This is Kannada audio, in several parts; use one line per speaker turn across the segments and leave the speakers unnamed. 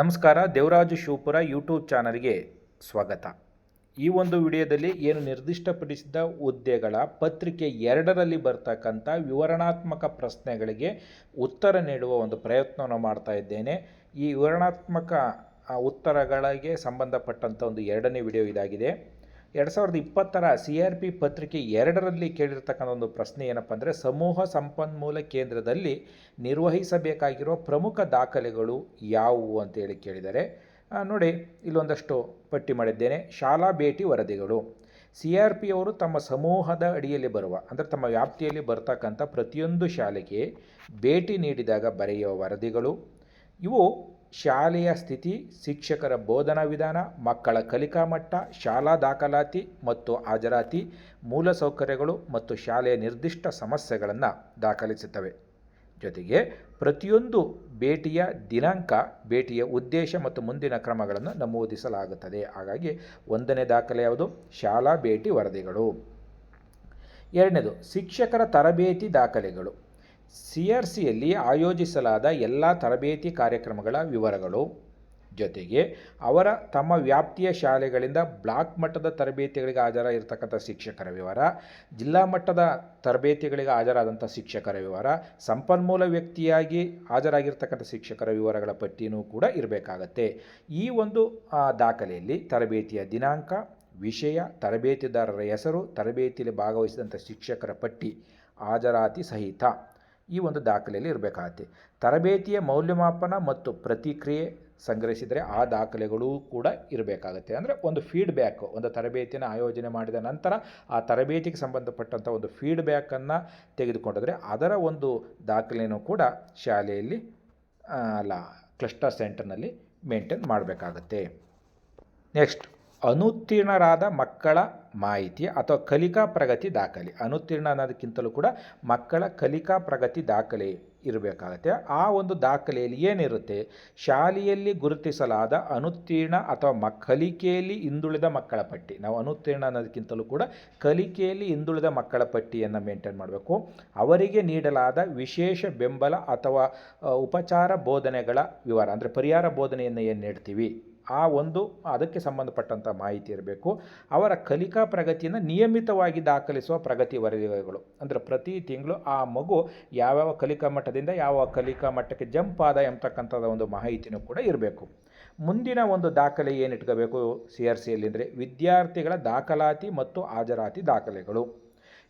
ನಮಸ್ಕಾರ, ದೇವರಾಜು ಶಿವಪುರ ಯೂಟ್ಯೂಬ್ ಚಾನಲ್ಗೆ ಸ್ವಾಗತ. ಈ ಒಂದು ವಿಡಿಯೋದಲ್ಲಿ ಏನು ನಿರ್ದಿಷ್ಟಪಡಿಸಿದ ಹುದ್ದೆಗಳ ಪತ್ರಿಕೆ ಎರಡರಲ್ಲಿ ಬರ್ತಕ್ಕಂಥ ವಿವರಣಾತ್ಮಕ ಪ್ರಶ್ನೆಗಳಿಗೆ ಉತ್ತರ ನೀಡುವ ಒಂದು ಪ್ರಯತ್ನವನ್ನು ಮಾಡ್ತಾ ಇದ್ದೇನೆ. ಈ ವಿವರಣಾತ್ಮಕ ಉತ್ತರಗಳಿಗೆ ಸಂಬಂಧಪಟ್ಟಂಥ ಒಂದು ಎರಡನೇ ವಿಡಿಯೋ ಇದಾಗಿದೆ. ಎರಡು ಸಾವಿರದ ಇಪ್ಪತ್ತರ ಸಿ ಆರ್ ಪಿ ಪತ್ರಿಕೆ ಎರಡರಲ್ಲಿ ಕೇಳಿರ್ತಕ್ಕಂಥ ಒಂದು ಪ್ರಶ್ನೆ ಏನಪ್ಪ ಅಂದರೆ, ಸಮೂಹ ಸಂಪನ್ಮೂಲ ಕೇಂದ್ರದಲ್ಲಿ ನಿರ್ವಹಿಸಬೇಕಾಗಿರುವ ಪ್ರಮುಖ ದಾಖಲೆಗಳು ಯಾವುವು ಅಂತೇಳಿ ಕೇಳಿದರೆ ನೋಡಿ, ಇಲ್ಲೊಂದಷ್ಟು ಪಟ್ಟಿ ಮಾಡಿದ್ದೇನೆ. ಶಾಲಾ ಭೇಟಿ ವರದಿಗಳು. ಸಿ ಆರ್ ಪಿ ಅವರು ತಮ್ಮ ಸಮೂಹದ ಅಡಿಯಲ್ಲಿ ಬರುವ, ಅಂದರೆ ತಮ್ಮ ವ್ಯಾಪ್ತಿಯಲ್ಲಿ ಬರ್ತಕ್ಕಂಥ ಪ್ರತಿಯೊಂದು ಶಾಲೆಗೆ ಭೇಟಿ ನೀಡಿದಾಗ ಬರೆಯುವ ವರದಿಗಳು. ಇವು ಶಾಲೆಯ ಸ್ಥಿತಿ, ಶಿಕ್ಷಕರ ಬೋಧನಾ ವಿಧಾನ, ಮಕ್ಕಳ ಕಲಿಕಾ ಮಟ್ಟ, ಶಾಲಾ ದಾಖಲಾತಿ ಮತ್ತು ಹಾಜರಾತಿ ಮೂಲಸೌಕರ್ಯಗಳು ಮತ್ತು ಶಾಲೆಯ ನಿರ್ದಿಷ್ಟ ಸಮಸ್ಯೆಗಳನ್ನು ದಾಖಲಿಸುತ್ತವೆ. ಜೊತೆಗೆ ಪ್ರತಿಯೊಂದು ಭೇಟಿಯ ದಿನಾಂಕ, ಭೇಟಿಯ ಉದ್ದೇಶ ಮತ್ತು ಮುಂದಿನ ಕ್ರಮಗಳನ್ನು ನಮೂದಿಸಲಾಗುತ್ತದೆ. ಹಾಗಾಗಿ ಒಂದನೇ ದಾಖಲೆ ಯಾವುದು? ಶಾಲಾ ಭೇಟಿ ವರದಿಗಳು. ಎರಡನೇದು, ಶಿಕ್ಷಕರ ತರಬೇತಿ ದಾಖಲೆಗಳು. ಸಿ ಆರ್ ಸಿಯಲ್ಲಿ ಆಯೋಜಿಸಲಾದ ಎಲ್ಲ ತರಬೇತಿ ಕಾರ್ಯಕ್ರಮಗಳ ವಿವರಗಳು. ಜೊತೆಗೆ ಅವರ ತಮ್ಮ ವ್ಯಾಪ್ತಿಯ ಶಾಲೆಗಳಿಂದ ಬ್ಲಾಕ್ ಮಟ್ಟದ ತರಬೇತಿಗಳಿಗೆ ಹಾಜರಾಗಿರ್ತಕ್ಕಂಥ ಶಿಕ್ಷಕರ ವಿವರ, ಜಿಲ್ಲಾ ಮಟ್ಟದ ತರಬೇತಿಗಳಿಗೆ ಹಾಜರಾದಂಥ ಶಿಕ್ಷಕರ ವಿವರ, ಸಂಪನ್ಮೂಲ ವ್ಯಕ್ತಿಯಾಗಿ ಹಾಜರಾಗಿರ್ತಕ್ಕಂಥ ಶಿಕ್ಷಕರ ವಿವರಗಳ ಪಟ್ಟಿಯೂ ಕೂಡ ಇರಬೇಕಾಗತ್ತೆ. ಈ ಒಂದು ದಾಖಲೆಯಲ್ಲಿ ತರಬೇತಿಯ ದಿನಾಂಕ, ವಿಷಯ, ತರಬೇತಿದಾರರ ಹೆಸರು, ತರಬೇತಿಯಲ್ಲಿ ಭಾಗವಹಿಸಿದಂಥ ಶಿಕ್ಷಕರ ಪಟ್ಟಿ, ಹಾಜರಾತಿ ಸಹಿತ. ಈ ಒಂದು ದಾಖಲೆಯಲ್ಲಿ ಇರಬೇಕಾಗತ್ತೆ. ತರಬೇತಿಯ ಮೌಲ್ಯಮಾಪನ ಮತ್ತು ಪ್ರತಿಕ್ರಿಯೆ ಸಂಗ್ರಹಿಸಿದರೆ ಆ ದಾಖಲೆಗಳೂ ಕೂಡ ಇರಬೇಕಾಗತ್ತೆ. ಅಂದರೆ ಒಂದು ಫೀಡ್ಬ್ಯಾಕ್ ಒಂದು ತರಬೇತಿಯನ್ನು ಆಯೋಜನೆ ಮಾಡಿದ ನಂತರ ಆ ತರಬೇತಿಗೆ ಸಂಬಂಧಪಟ್ಟಂಥ ಒಂದು ಫೀಡ್ಬ್ಯಾಕನ್ನು ತೆಗೆದುಕೊಂಡಿದ್ರೆ ಅದರ ಒಂದು ದಾಖಲೆಯೂ ಕೂಡ ಶಾಲೆಯಲ್ಲಿ ಅಲ್ಲ ಕ್ಲಸ್ಟರ್ ಸೆಂಟರ್ನಲ್ಲಿ ಮೇಂಟೈನ್ ಮಾಡಬೇಕಾಗತ್ತೆ. ನೆಕ್ಸ್ಟ್ ಅನುತ್ತೀರ್ಣರಾದ ಮಕ್ಕಳ ಮಾಹಿತಿ ಅಥವಾ ಕಲಿಕಾ ಪ್ರಗತಿ ದಾಖಲೆ. ಅನುತ್ತೀರ್ಣ ಅನ್ನೋದಕ್ಕಿಂತಲೂ ಕೂಡ ಮಕ್ಕಳ ಕಲಿಕಾ ಪ್ರಗತಿ ದಾಖಲೆ ಇರಬೇಕಾಗತ್ತೆ. ಆ ಒಂದು ದಾಖಲೆಯಲ್ಲಿ ಏನಿರುತ್ತೆ? ಶಾಲೆಯಲ್ಲಿ ಗುರುತಿಸಲಾದ ಅನುತ್ತೀರ್ಣ ಅಥವಾ ಮ, ಕಲಿಕೆಯಲ್ಲಿ ಹಿಂದುಳಿದ ಮಕ್ಕಳ ಪಟ್ಟಿ. ನಾವು ಅನುತ್ತೀರ್ಣ ಅನ್ನೋದಕ್ಕಿಂತಲೂ ಕೂಡ ಕಲಿಕೆಯಲ್ಲಿ ಹಿಂದುಳಿದ ಮಕ್ಕಳ ಪಟ್ಟಿಯನ್ನು ಮೇಂಟೈನ್ ಮಾಡಬೇಕು. ಅವರಿಗೆ ನೀಡಲಾದ ವಿಶೇಷ ಬೆಂಬಲ ಅಥವಾ ಉಪಚಾರ ಬೋಧನೆಗಳ ವಿವರ. ಅಂದರೆ ಪರಿಹಾರ ಬೋಧನೆಯನ್ನು ಏನು ನೀಡ್ತೀವಿ? ಆ ಒಂದು, ಅದಕ್ಕೆ ಸಂಬಂಧಪಟ್ಟಂಥ ಮಾಹಿತಿ ಇರಬೇಕು. ಅವರ ಕಲಿಕಾ ಪ್ರಗತಿಯನ್ನು ನಿಯಮಿತವಾಗಿ ದಾಖಲಿಸುವ ಪ್ರಗತಿ ವರದಿಗಳು. ಅಂದರೆ ಪ್ರತಿ ತಿಂಗಳು ಆ ಮಗು ಯಾವ್ಯಾವ ಕಲಿಕಾ ಮಟ್ಟದಿಂದ ಯಾವ ಕಲಿಕಾ ಮಟ್ಟಕ್ಕೆ ಜಂಪ್ ಆದ ಎಂಬತಕ್ಕಂಥದ್ದು ಒಂದು ಮಾಹಿತಿನೂ ಕೂಡ ಇರಬೇಕು. ಮುಂದಿನ ಒಂದು ದಾಖಲೆ ಏನು ಇಟ್ಕೋಬೇಕು? ಸಿ ಆರ್ ಸಿಯಲ್ಲಿ ಅಂದರೆ ವಿದ್ಯಾರ್ಥಿಗಳ ದಾಖಲಾತಿ ಮತ್ತು ಹಾಜರಾತಿ ದಾಖಲೆಗಳು.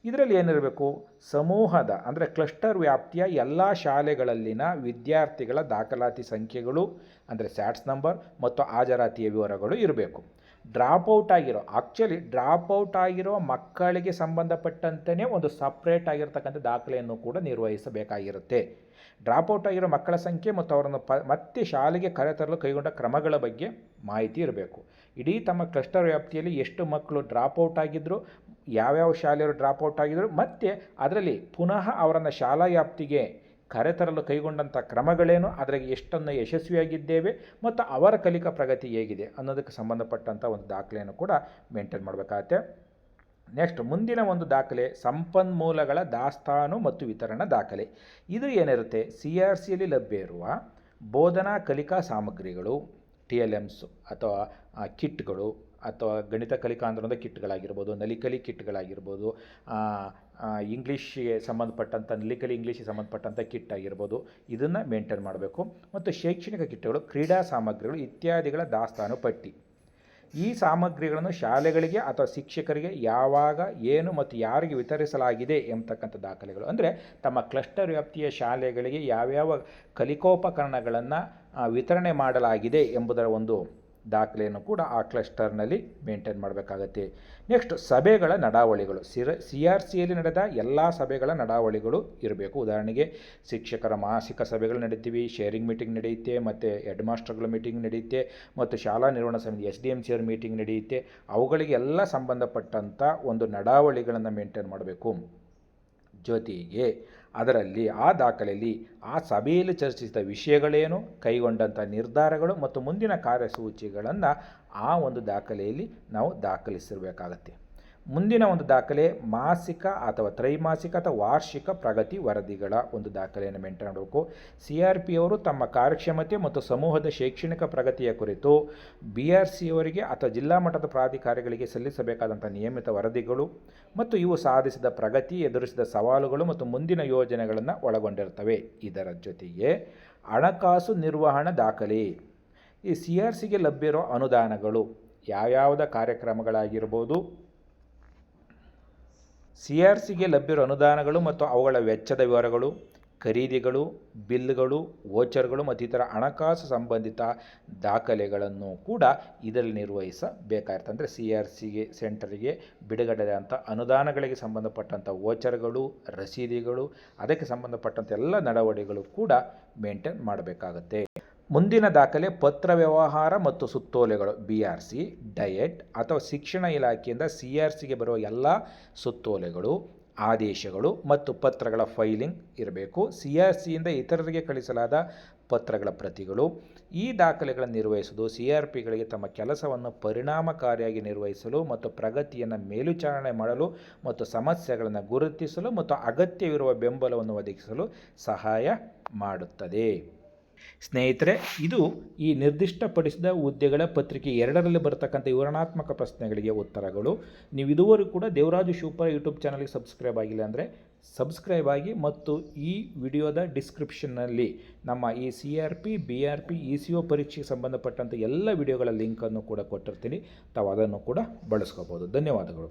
ಇದರಲ್ಲಿ ಏನಿರಬೇಕು? ಸಮೂಹದ, ಅಂದರೆ ಕ್ಲಸ್ಟರ್ ವ್ಯಾಪ್ತಿಯ ಎಲ್ಲ ಶಾಲೆಗಳಲ್ಲಿನ ವಿದ್ಯಾರ್ಥಿಗಳ ದಾಖಲಾತಿ ಸಂಖ್ಯೆಗಳು, ಅಂದರೆ ಸ್ಯಾಟ್ಸ್ ನಂಬರ್ ಮತ್ತು ಹಾಜರಾತಿಯ ವಿವರಗಳು ಇರಬೇಕು. ಡ್ರಾಪ್ ಔಟ್ ಆಗಿರೋ ಆ್ಯಕ್ಚುಲಿ ಡ್ರಾಪ್ ಔಟ್ ಆಗಿರೋ ಮಕ್ಕಳಿಗೆ ಸಂಬಂಧಪಟ್ಟಂತೆಯೇ ಒಂದು ಸಪ್ರೇಟ್ ಆಗಿರ್ತಕ್ಕಂಥ ದಾಖಲೆಯನ್ನು ಕೂಡ ನಿರ್ವಹಿಸಬೇಕಾಗಿರುತ್ತೆ. ಡ್ರಾಪ್ ಔಟ್ ಆಗಿರೋ ಮಕ್ಕಳ ಸಂಖ್ಯೆ ಮತ್ತು ಅವರನ್ನು ಪ, ಮತ್ತೆ ಶಾಲೆಗೆ ಕರೆತರಲು ಕೈಗೊಂಡ ಕ್ರಮಗಳ ಬಗ್ಗೆ ಮಾಹಿತಿ ಇರಬೇಕು. ಇಡೀ ತಮ್ಮ ಕ್ಲಸ್ಟರ್ ವ್ಯಾಪ್ತಿಯಲ್ಲಿ ಎಷ್ಟು ಮಕ್ಕಳು ಡ್ರಾಪ್ ಔಟ್ ಆಗಿದ್ದರು ಯಾವ್ಯಾವ ಶಾಲೆಯವರು ಡ್ರಾಪ್ ಔಟ್ ಆಗಿದ್ದರು ಮತ್ತು ಅದರಲ್ಲಿ ಪುನಃ ಅವರನ್ನು ಶಾಲಾ ವ್ಯಾಪ್ತಿಗೆ ಕರೆತರಲು ಕೈಗೊಂಡಂಥ ಕ್ರಮಗಳೇನು, ಅದರಲ್ಲಿ ಎಷ್ಟನ್ನು ಯಶಸ್ವಿಯಾಗಿದ್ದೇವೆ, ಮತ್ತು ಅವರ ಕಲಿಕಾ ಪ್ರಗತಿ ಹೇಗಿದೆ ಅನ್ನೋದಕ್ಕೆ ಸಂಬಂಧಪಟ್ಟಂಥ ಒಂದು ದಾಖಲೆಯನ್ನು ಕೂಡ ಮೇಂಟೈನ್ ಮಾಡಬೇಕಾಗತ್ತೆ. ನೆಕ್ಸ್ಟ್ ಮುಂದಿನ ಒಂದು ದಾಖಲೆ, ಸಂಪನ್ಮೂಲಗಳ ದಾಸ್ತಾನು ಮತ್ತು ವಿತರಣಾ ದಾಖಲೆ. ಇದು ಏನಿರುತ್ತೆ? ಸಿ ಆರ್ ಸಿಯಲ್ಲಿ ಲಭ್ಯ ಇರುವ ಬೋಧನಾ ಕಲಿಕಾ ಸಾಮಗ್ರಿಗಳು ಟಿ ಎಲ್ ಎಮ್ಸ್ ಅಥವಾ ಕಿಟ್ಗಳು ಅಥವಾ ಗಣಿತ ಕಲಿಕಾ ಆಂದೋಲನದ ಕಿಟ್ಗಳಾಗಿರ್ಬೋದು, ನಲಿಕಲಿ ಕಿಟ್ಗಳಾಗಿರ್ಬೋದು ಇಂಗ್ಲೀಷ್ಗೆ ಸಂಬಂಧಪಟ್ಟಂಥ ನಲಿಕಲಿ ಇಂಗ್ಲೀಷಿಗೆ ಸಂಬಂಧಪಟ್ಟಂಥ ಕಿಟ್ ಆಗಿರ್ಬೋದು ಇದನ್ನು ಮೇಂಟೈನ್ ಮಾಡಬೇಕು. ಮತ್ತು ಶೈಕ್ಷಣಿಕ ಕಿಟ್ಗಳು ಕ್ರೀಡಾ ಸಾಮಗ್ರಿಗಳು ಇತ್ಯಾದಿಗಳ ದಾಸ್ತಾನು ಪಟ್ಟಿ. ಈ ಸಾಮಗ್ರಿಗಳನ್ನು ಶಾಲೆಗಳಿಗೆ ಅಥವಾ ಶಿಕ್ಷಕರಿಗೆ ಯಾವಾಗ, ಏನು ಮತ್ತು ಯಾರಿಗೆ ವಿತರಿಸಲಾಗಿದೆ ಎಂಬತಕ್ಕಂಥ ದಾಖಲೆಗಳು. ಅಂದರೆ ತಮ್ಮ ಕ್ಲಸ್ಟರ್ ವ್ಯಾಪ್ತಿಯ ಶಾಲೆಗಳಿಗೆ ಯಾವ್ಯಾವ ಕಲಿಕೋಪಕರಣಗಳನ್ನು ವಿತರಣೆ ಮಾಡಲಾಗಿದೆ ಎಂಬುದರ ಒಂದು ದಾಖಲೆಯನ್ನು ಕೂಡ ಆ ಕ್ಲಸ್ಟರ್ನಲ್ಲಿ ಮೇಂಟೈನ್ ಮಾಡಬೇಕಾಗತ್ತೆ. ನೆಕ್ಸ್ಟ್ ಸಭೆಗಳ ನಡಾವಳಿಗಳು. ಸಿರ, ಸಿ ಆರ್ ಸಿಯಲ್ಲಿ ನಡೆದ ಎಲ್ಲ ಸಭೆಗಳ ನಡಾವಳಿಗಳು ಇರಬೇಕು. ಉದಾಹರಣೆಗೆ ಶಿಕ್ಷಕರ ಮಾಸಿಕ ಸಭೆಗಳು ನಡೀತೀವಿ ಶೇರಿಂಗ್ ಮೀಟಿಂಗ್ ನಡೆಯುತ್ತೆ, ಮತ್ತು ಹೆಡ್ ಮಾಸ್ಟರ್ಗಳ ಮೀಟಿಂಗ್ ನಡೆಯುತ್ತೆ, ಮತ್ತು ಶಾಲಾ ನಿರ್ವಹಣಾ ಸಮಿತಿ, ಎಸ್ ಡಿ ಎಂ ಸಿ ಅವ್ರ ಮೀಟಿಂಗ್ ನಡೆಯುತ್ತೆ. ಅವುಗಳಿಗೆಲ್ಲ ಸಂಬಂಧಪಟ್ಟಂಥ ಒಂದು ನಡಾವಳಿಗಳನ್ನು ಮೇಂಟೈನ್ ಮಾಡಬೇಕು. ಜೊತೆಗೆ ಅದರಲ್ಲಿ ಆ ದಾಖಲೆಯಲ್ಲಿ ಆ ಸಭೆಯಲ್ಲಿ ಚರ್ಚಿಸಿದ ವಿಷಯಗಳೇನು, ಕೈಗೊಂಡಂಥ ನಿರ್ಧಾರಗಳು ಮತ್ತು ಮುಂದಿನ ಕಾರ್ಯಸೂಚಿಗಳನ್ನು ಆ ಒಂದು ದಾಖಲೆಯಲ್ಲಿ ನಾವು ದಾಖಲಿಸಿರಬೇಕಾಗತ್ತೆ. ಮುಂದಿನ ಒಂದು ದಾಖಲೆ ಮಾಸಿಕ ಅಥವಾ ತ್ರೈಮಾಸಿಕ ಅಥವಾ ವಾರ್ಷಿಕ ಪ್ರಗತಿ ವರದಿಗಳ ಒಂದು ದಾಖಲೆಯನ್ನು ಮೇಂಟೈನ್ ಮಾಡಬೇಕು. ಸಿ ಆರ್ ಪಿ ಅವರು ತಮ್ಮ ಕಾರ್ಯಕ್ಷಮತೆ ಮತ್ತು ಸಮೂಹದ ಶೈಕ್ಷಣಿಕ ಪ್ರಗತಿಯ ಕುರಿತು ಬಿ ಆರ್ ಸಿ ಅವರಿಗೆ ಅಥವಾ ಜಿಲ್ಲಾ ಮಟ್ಟದ ಪ್ರಾಧಿಕಾರಿಗಳಿಗೆ ಸಲ್ಲಿಸಬೇಕಾದಂಥ ನಿಯಮಿತ ವರದಿಗಳು ಮತ್ತು ಇವು ಸಾಧಿಸಿದ ಪ್ರಗತಿ, ಎದುರಿಸಿದ ಸವಾಲುಗಳು ಮತ್ತು ಮುಂದಿನ ಯೋಜನೆಗಳನ್ನು ಒಳಗೊಂಡಿರ್ತವೆ ಇದರ ಜೊತೆಗೆ ಹಣಕಾಸು ನಿರ್ವಹಣಾ ದಾಖಲೆ. ಈ ಸಿ ಆರ್ ಸಿಗೆ ಲಭ್ಯ ಇರೋ ಅನುದಾನಗಳು ಯಾವ್ಯಾವುದ ಕಾರ್ಯಕ್ರಮಗಳಾಗಿರ್ಬೋದು ಸಿ ಆರ್ ಸಿಗೆ ಲಭ್ಯವಿರುವ ಅನುದಾನಗಳು ಮತ್ತು ಅವುಗಳ ವೆಚ್ಚದ ವಿವರಗಳು, ಖರೀದಿಗಳು, ಬಿಲ್ಗಳು, ವೋಚರ್ಗಳು ಮತ್ತು ಇತರ ಹಣಕಾಸು ಸಂಬಂಧಿತ ದಾಖಲೆಗಳನ್ನು ಕೂಡ ಇದರಲ್ಲಿ ನಿರ್ವಹಿಸಬೇಕಾಗಿರುತ್ತೆ. ಅಂದರೆ ಸಿ ಆರ್ ಸಿಗೆ, ಸೆಂಟರ್ಗೆ ಬಿಡುಗಡೆಯಾದಂಥ ಅನುದಾನಗಳಿಗೆ ಸಂಬಂಧಪಟ್ಟಂಥ ವೋಚರ್ಗಳು, ರಸೀದಿಗಳು, ಅದಕ್ಕೆ ಸಂಬಂಧಪಟ್ಟಂಥ ಎಲ್ಲ ನಡವಳಿಗಳು ಕೂಡ ಮೇಂಟೈನ್ ಮಾಡಬೇಕಾಗತ್ತೆ. ಮುಂದಿನ ದಾಖಲೆ ಪತ್ರ ವ್ಯವಹಾರ ಮತ್ತು ಸುತ್ತೋಲೆಗಳು, ಬಿ ಆರ್ ಸಿ, ಡಯೆಟ್ ಅಥವಾ ಶಿಕ್ಷಣ ಇಲಾಖೆಯಿಂದ ಸಿ ಆರ್ ಸಿಗೆ ಬರುವ ಎಲ್ಲ ಸುತ್ತೋಲೆಗಳು, ಆದೇಶಗಳು ಮತ್ತು ಪತ್ರಗಳ ಫೈಲಿಂಗ್ ಇರಬೇಕು. ಸಿ ಆರ್ ಸಿಯಿಂದ ಇತರರಿಗೆ ಕಳಿಸಲಾದ ಪತ್ರಗಳ ಪ್ರತಿಗಳು. ಈ ದಾಖಲೆಗಳನ್ನು ನಿರ್ವಹಿಸುವುದು ಸಿ ಆರ್ ಪಿಗಳಿಗೆ ತಮ್ಮ ಕೆಲಸವನ್ನು ಪರಿಣಾಮಕಾರಿಯಾಗಿ ನಿರ್ವಹಿಸಲು ಮತ್ತು ಪ್ರಗತಿಯನ್ನು ಮೇಲ್ವಿಚಾರಣೆ ಮಾಡಲು ಮತ್ತು ಸಮಸ್ಯೆಗಳನ್ನು ಗುರುತಿಸಲು ಮತ್ತು ಅಗತ್ಯವಿರುವ ಬೆಂಬಲವನ್ನು ಒದಗಿಸಲು ಸಹಾಯ ಮಾಡುತ್ತದೆ. ಸ್ನೇಹಿತರೆ, ಇದು ಈ ನಿರ್ದಿಷ್ಟಪಡಿಸಿದ ಹುದ್ದೆಗಳ ಪತ್ರಿಕೆ ಎರಡರಲ್ಲಿ ಬರತಕ್ಕಂಥ ವಿವರಣಾತ್ಮಕ ಪ್ರಶ್ನೆಗಳಿಗೆ ಉತ್ತರಗಳು. ನೀವು ಇದುವರೆಗೂ ಕೂಡ ದೇವರಾಜು ಶಿವಪುರ ಯೂಟ್ಯೂಬ್ ಚಾನಲ್ಗೆ ಸಬ್ಸ್ಕ್ರೈಬ್ ಆಗಿಲ್ಲ ಅಂದರೆ ಸಬ್ಸ್ಕ್ರೈಬ್ ಆಗಿ ಮತ್ತು ಈ ವಿಡಿಯೋದ ಡಿಸ್ಕ್ರಿಪ್ಷನ್ನಲ್ಲಿ ನಮ್ಮ ಈ C R P, B R P, E C O ಪರೀಕ್ಷೆಗೆ ಸಂಬಂಧಪಟ್ಟಂಥ ಎಲ್ಲ ವಿಡಿಯೋಗಳ ಲಿಂಕನ್ನು ಕೂಡ ಕೊಟ್ಟಿರ್ತೀನಿ. ತಾವು ಅದನ್ನು ಕೂಡ ಬಳಸ್ಕೋಬೋದು. ಧನ್ಯವಾದಗಳು.